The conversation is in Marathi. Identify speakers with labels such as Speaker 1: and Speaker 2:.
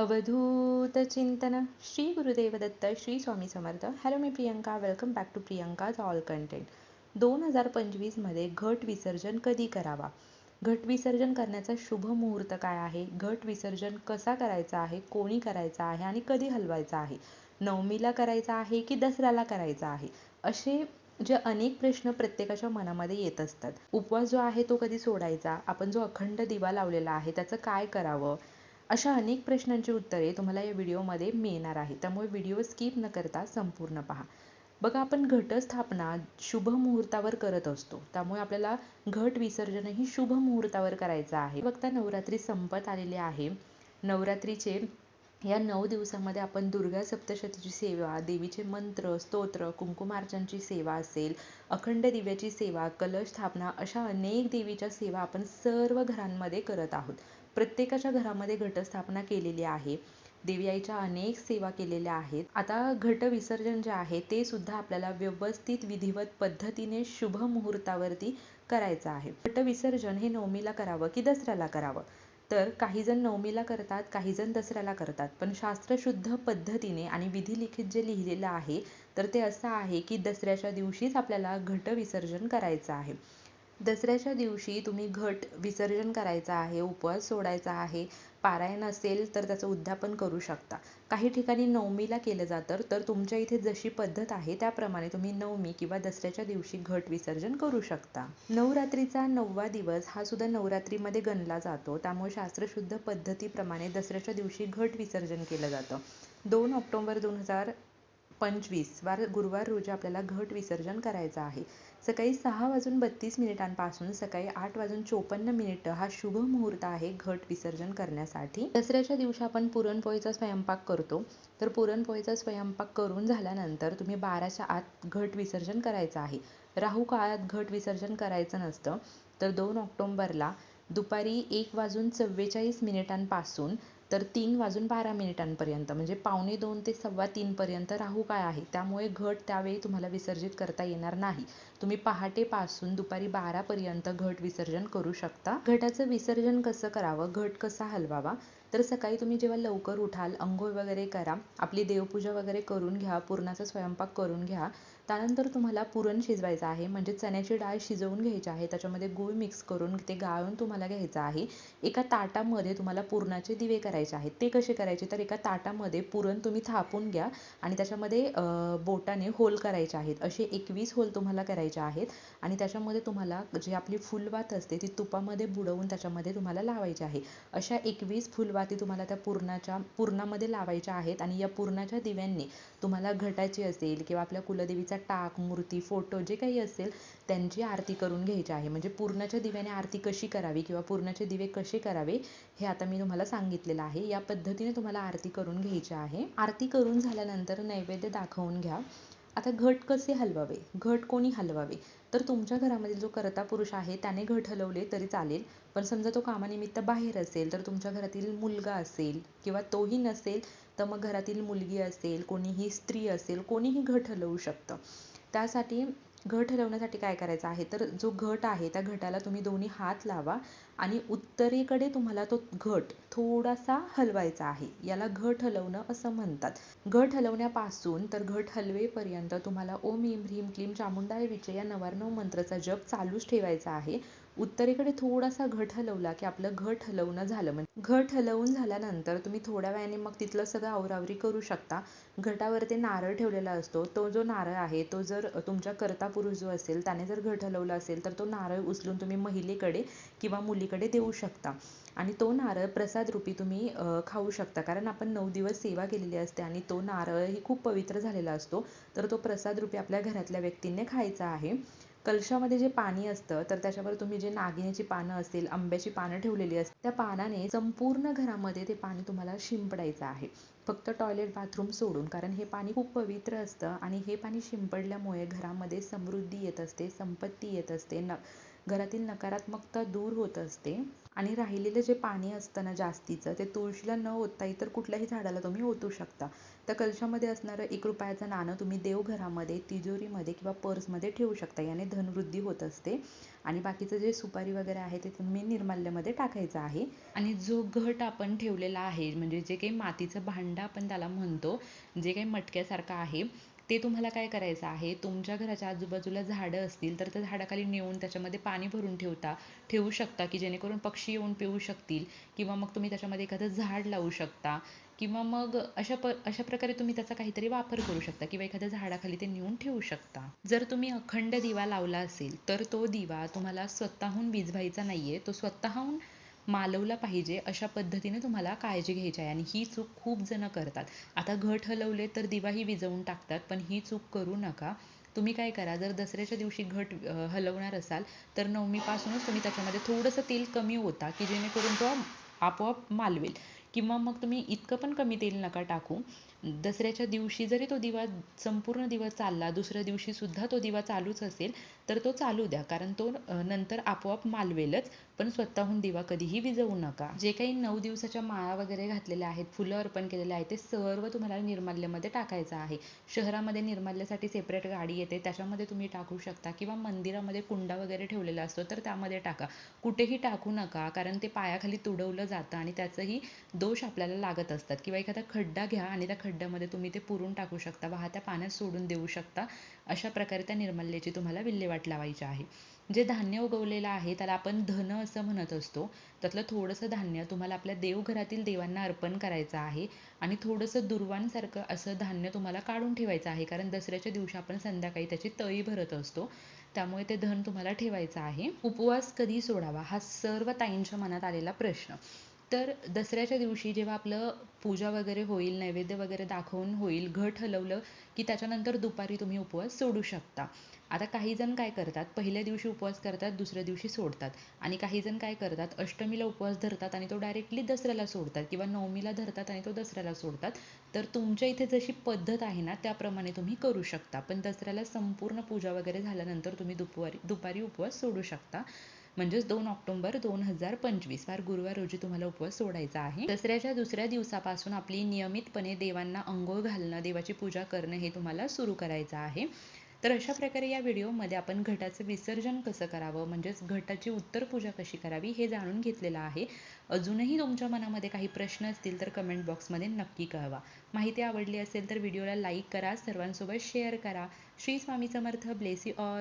Speaker 1: अवधूत चिंतन Shri Gurudev Datta Shri Swami Samarth. Hello me Priyanka. Welcome back to Priyanka's all content दोन हजार पंचवीसमध्ये घट विसर्जन कधी करावा? घट विसर्जन करण्याचा शुभ मुहूर्त काय आहे? घट विसर्जन कसा करायचा आहे? कोणी करायचा आहे? आणि कधी हलवायचा आहे? नवमीला करायचा आहे की दसऱ्याला करायचा आहे? असे जे अनेक प्रश्न प्रत्येकाच्या मनामध्ये येत असतात. उपवास जो आहे तो कधी सोडायचा? आपण जो अखंड दिवा लावलेला आहे त्याचं काय करावं? अशा अनेक प्रश्नांची उत्तरे तुम्हाला या व्हिडिओमध्ये मिळणार आहे त्यामुळे व्हिडिओ स्किप न करता संपूर्ण पहा. बघा आपण घटस्थापना शुभ मुहूर्तावर करत असतो. त्यामुळे आपल्याला घट विसर्जनही शुभ मुहूर्तावर करायचं आहे. बघता नवरात्री संपत आलेली आहे. नवरात्रीचे या नऊ दिवसामध्ये आपण दुर्गा सप्तशतीची सेवा देवीचे मंत्र स्तोत्र कुंकुमार्चनची सेवा असेल अखंड दिव्याची सेवा कलश स्थापना अशा अनेक देवीच्या सेवा आपण सर्व घरांमध्ये करत आहोत. प्रत्येकाच्या घरामध्ये घटस्थापना केलेली आहे. देवी आईच्या अनेक सेवा केलेल्या आहेत. आता घट विसर्जन जे आहे ते सुद्धा आपल्याला व्यवस्थित विधिवत पद्धतीने शुभ मुहूर्तावरती करायचं आहे. घट विसर्जन हे नवमीला करावं की दसऱ्याला करावं? तर काही जण नवमीला करतात काही जण दसऱ्याला करतात. पण शास्त्रशुद्ध पद्धतीने आणि विधिलिखित जे लिहिलेलं आहे तर ते असं आहे की दसऱ्याच्या दिवशीच आपल्याला घट विसर्जन करायचं आहे. दसऱ्याच्या दिवशी तुम्ही घट विसर्जन करायचा आहे उपवास सोडायचा आहे पारायण असेल तर त्याचं उद्यापन करू शकता. काही ठिकाणी नवमीला केलं जातं तर तुमच्या इथे जशी पद्धत आहे त्याप्रमाणे तुम्ही नवमी किंवा दसऱ्याच्या दिवशी घट विसर्जन करू शकता. नवरात्रीचा नववा दिवस हा सुद्धा नवरात्रीमध्ये गणला जातो. त्यामुळे शास्त्रशुद्ध पद्धतीप्रमाणे दसऱ्याच्या दिवशी घट विसर्जन केलं जातं. दोन ऑक्टोबर दोन हजार पंचवीस. वार गुरुवार रोजी आपल्याला घट विसर्जन करायचं आहे. सकाळी सहा वाजून बत्तीस मिनिटांपासून सकाळी आठ वाजून चोपन्न मिनिटं हा शुभ मुहूर्त आहे घट विसर्जन करण्यासाठी. दसऱ्याच्या दिवशी आपण पुरणपोळीचा स्वयंपाक करतो. तर पुरणपोळीचा स्वयंपाक करून झाल्यानंतर तुम्ही बाराच्या आत घट विसर्जन करायचं आहे. राहू काळात घट विसर्जन करायचं नसतं. तर दोन ऑक्टोंबरला दुपारी एक वाजून चव्वेचाळीस मिनिटांपासून तर तीन वाजून बारा मिनिटांपर्यंत म्हणजे पावणे दोन ते सव्वा तीनपर्यंत राहू काय आहे? त्यामुळे घट त्यावेळी तुम्हाला विसर्जित करता येणार नाही. तुम्ही पहाटेपासून दुपारी बारापर्यंत घट विसर्जन करू शकता. घटाचं विसर्जन कसं करावं? घट कसा हलवावा? तर सकाळी तुम्ही जेव्हा लवकर उठाल अंघोळ वगैरे करा आपली देवपूजा वगैरे करून घ्या पूर्णाचा स्वयंपाक करून घ्या त्यानंतर तुम्हाला पुरण शिजवायचं आहे म्हणजे चण्याची डाळ शिजवून घ्यायची आहे त्याच्यामध्ये गूळ मिक्स करून ते गाळून तुम्हाला घ्यायचं आहे. एका ताटामध्ये तुम्हाला पुरणाचे दिवे करायचे आहेत. ते कसे करायचे? तर एका ताटामध्ये पुरण तुम्ही थापून घ्या आणि त्याच्यामध्ये बोटाने होल करायचे आहेत. असे एकवीस होल तुम्हाला करायचे आहेत आणि त्याच्यामध्ये तुम्हाला जी आपली फुलवात असते ती तुपामध्ये बुडवून त्याच्यामध्ये तुम्हाला लावायची आहे. अशा एकवीस फुलवाती तुम्हाला त्या पुरणाच्या पुरणामध्ये लावायच्या आहेत आणि या पुरणाच्या दिव्यांनी तुम्हाला घटाची असेल किंवा आपल्या कुलदेवीचा टाक मूर्ती फोटो जे काही असेल त्यांची आरती करून घ्यायची आहे. म्हणजे पूर्णाच्या दिव्याने आरती कशी करावी किंवा पूर्णाचे दिवे कसे करावे हे आता मी तुम्हाला सांगितलेलं आहे. या पद्धतीने तुम्हाला आरती करून घ्यायची आहे. आरती करून झाल्यानंतर नैवेद्य दाखवून घ्या. आता घट कसे हलवावे? घट कोणी हलवावे? तर तुमच्या घरामधील जो करता पुरुष आहे त्याने घट हलवले तरी चालेल. पण समजा तो कामानिमित्त बाहेर असेल तर तुमच्या घरातील मुलगा असेल किंवा तोही नसेल तर मग घरातील मुलगी असेल कोणीही स्त्री असेल कोणीही घट हलवू शकतं. त्यासाठी घ ठरवण्यासाठी काय करायचं आहे? तर जो घट आहे त्या घटाला तुम्ही दोन्ही हात लावा आणि उत्तरेकडे तुम्हाला तो घट थोडासा हलवायचा आहे. याला घट हलवणं असं म्हणतात. घट हलवण्यापासून तर घट हलवेपर्यंत तुम्हाला ओम ह्रीम ह्रीम क्लीम चामुंडाय विजय या नवार्णव मंत्राचा जप चालूच ठेवायचा आहे. उत्तरेकडे थोडासा घट हलवला की आपलं घट हलवणं झालं. म्हणजे घट हलवून झाल्यानंतर तुम्ही थोड्या वेळाने मग तिथलं सगळं आवरावरी करू शकता. घटावरती नारळ ठेवलेला असतो. तो जो नारळ आहे तो जर तुमच्या करता पुरुष जो असेल त्याने जर घट हलवला असेल तर तो नारळ उचलून तुम्ही महिलेकडे किंवा मुलीकडे देऊ शकता. आणि तो नारळ प्रसाद रूपी तुम्ही खाऊ शकता. कारण आपण नऊ दिवस सेवा केलेली असते आणि तो नारळ ही खूप पवित्र झालेला असतो. तर तो प्रसाद रूपी आपल्या घरातल्या व्यक्तींनी खायचा आहे. कलशामध्ये जे पाणी असतं तर त्याच्यावर तुम्ही जे नागिनीची पानं असतील आंब्याची पानं ठेवलेली असतील त्या पानाने संपूर्ण घरामध्ये ते पाणी तुम्हाला शिंपडायचं आहे. फक्त टॉयलेट बाथरूम सोडून कारण हे पाणी खूप पवित्र असतं आणि हे पाणी शिंपडल्यामुळे घरामध्ये समृद्धी येत असते संपत्ती येत असते. न घरातील नकारात्मकता दूर होत असते. आणि राहिलेलं जे पाणी असतं ना जास्तीचं ते तुळशीला न ओतता इतर कुठल्याही झाडाला तुम्ही ओतू शकता. तर कलशामध्ये असणारं एक रुपयाचं नाणं तुम्ही देवघरामध्ये तिजोरीमध्ये किंवा पर्समध्ये ठेवू शकता. याने धनवृद्धी होत असते. आणि बाकीचं जे सुपारी वगैरे आहे ते तुम्ही निर्माल्यामध्ये टाकायचं आहे. आणि जो घट आपण ठेवलेला आहे म्हणजे जे काही मातीचं भांडं आपण त्याला म्हणतो जे काही मटक्यासारखं आहे ते तुम्हाला काय करायचं आहे? तुमच्या घराच्या आजूबाजूला झाडं असतील तर त्या झाडाखाली नेऊन त्याच्यामध्ये पाणी भरून ठेवता ठेवू शकता की जेणेकरून पक्षी येऊन पिऊ शकतील? किंवा मग तुम्ही त्याच्यामध्ये एखादं झाड लावू शकता? किंवा मग अशा प अशा प्रकारे तुम्ही त्याचा काहीतरी वापर करू शकता किंवा एखाद्या झाडाखाली ते नेऊन ठेवू शकता. जर तुम्ही अखंड दिवा लावला असेल तर तो दिवा तुम्हाला स्वतःहून विझवायचा नाहीये. तो स्वतःहून मालवला पाहिजे अशा पद्धतीने तुम्हाला काळजी घ्यायची आहे. आणि ही चूक खूप जण करतात. आता घट हलवले तर दिवाही विजवून टाकतात पण ही चूक करू नका. तुम्ही काय करा जर दसऱ्याच्या दिवशी घट हलवणार असाल तर नवमीपासूनच तुम्ही त्याच्यामध्ये थोडंसं तेल कमी होता की जेणेकरून तो आपोआप मालवेल. किंवा मग तुम्ही इतकं पण कमी तेल नका टाकू दसऱ्याच्या दिवशी जरी तो दिवा संपूर्ण दिवस चालला दुसऱ्या दिवशी सुद्धा तो दिवा चालूच असेल तर तो चालू द्या. कारण तो नंतर आपोआप मालवेलच पण स्वतःहून दिवा कधीही विजवू नका. जे काही नऊ दिवसाच्या माळा वगैरे घातलेल्या आहेत फुलं अर्पण केलेले आहेत ते सर्व तुम्हाला निर्माल्यामध्ये टाकायचं आहे. शहरामध्ये निर्माल्यासाठी सेपरेट गाडी येते त्याच्यामध्ये तुम्ही टाकू शकता. किंवा मंदिरामध्ये कुंडा वगैरे ठेवलेला असतो तर त्यामध्ये टाका. कुठेही टाकू नका कारण ते पायाखाली तुडवलं जातं आणि त्याचंही दोष आपल्याला लागत असतात. किंवा एखादा खड्डा घ्या आणि त्या खड्ड्यामध्ये तुम्ही ते पुरून टाकू शकता वाहत्या पाण्यात सोडून देऊ शकता. अशा प्रकारे त्या निर्मल्याची तुम्हाला विल्हेवाट लावायची आहे. जे धान्य उगवलेलं आहे त्याला आपण धन असं म्हणत असतो. त्यातलं थोडंसं धान्य तुम्हाला आपल्या देवघरातील देवांना अर्पण करायचं आहे आणि थोडंसं दुर्वांसारखं असं धान्य तुम्हाला काढून ठेवायचं आहे कारण दसऱ्याच्या दिवशी आपण संध्याकाळी त्याची तळी भरत असतो. त्यामुळे ते धन तुम्हाला ठेवायचं आहे. उपवास कधी सोडावा? हा सर्व ताईंच्या मनात आलेला प्रश्न. तर दसऱ्याच्या दिवशी जेव्हा आपलं पूजा वगैरे होईल नैवेद्य वगैरे दाखवून होईल घट हलवलं की त्याच्यानंतर दुपारी तुम्ही उपवास सोडू शकता. आता काही जण काय करतात पहिल्या दिवशी उपवास करतात दुसऱ्या दिवशी सोडतात. आणि काही जण काय करतात अष्टमीला उपवास धरतात आणि तो डायरेक्टली दसऱ्याला सोडतात किंवा नवमीला धरतात आणि तो दसऱ्याला सोडतात. तर तुमच्या इथे जशी पद्धत आहे ना त्याप्रमाणे तुम्ही करू शकता. पण दसऱ्याला संपूर्ण पूजा वगैरे झाल्यानंतर तुम्ही दुपारी दुपारी उपवास सोडू शकता. म्हणजेच दोन ऑक्टोबर दोन हजार पंचवीस. फार गुरुवार रोजी तुम्हाला उपवास सोडायचा आहे. दसऱ्याच्या दुसऱ्या दिवसापासून आपली नियमितपणे देवांना अंघोळ घालणं देवाची पूजा करणं हे तुम्हाला सुरू करायचं आहे. तर अशा प्रकारे या व्हिडिओमध्ये आपण घटाचं विसर्जन कसं करावं म्हणजेच घटाची उत्तर पूजा कशी करावी हे जाणून घेतलेलं आहे. अजूनही तुमच्या मनामध्ये काही प्रश्न असतील तर कमेंट बॉक्समध्ये नक्की कळवा. माहिती आवडली असेल तर व्हिडिओला लाईक करा सर्वांसोबत शेअर करा. Shri Swami Samarth bless all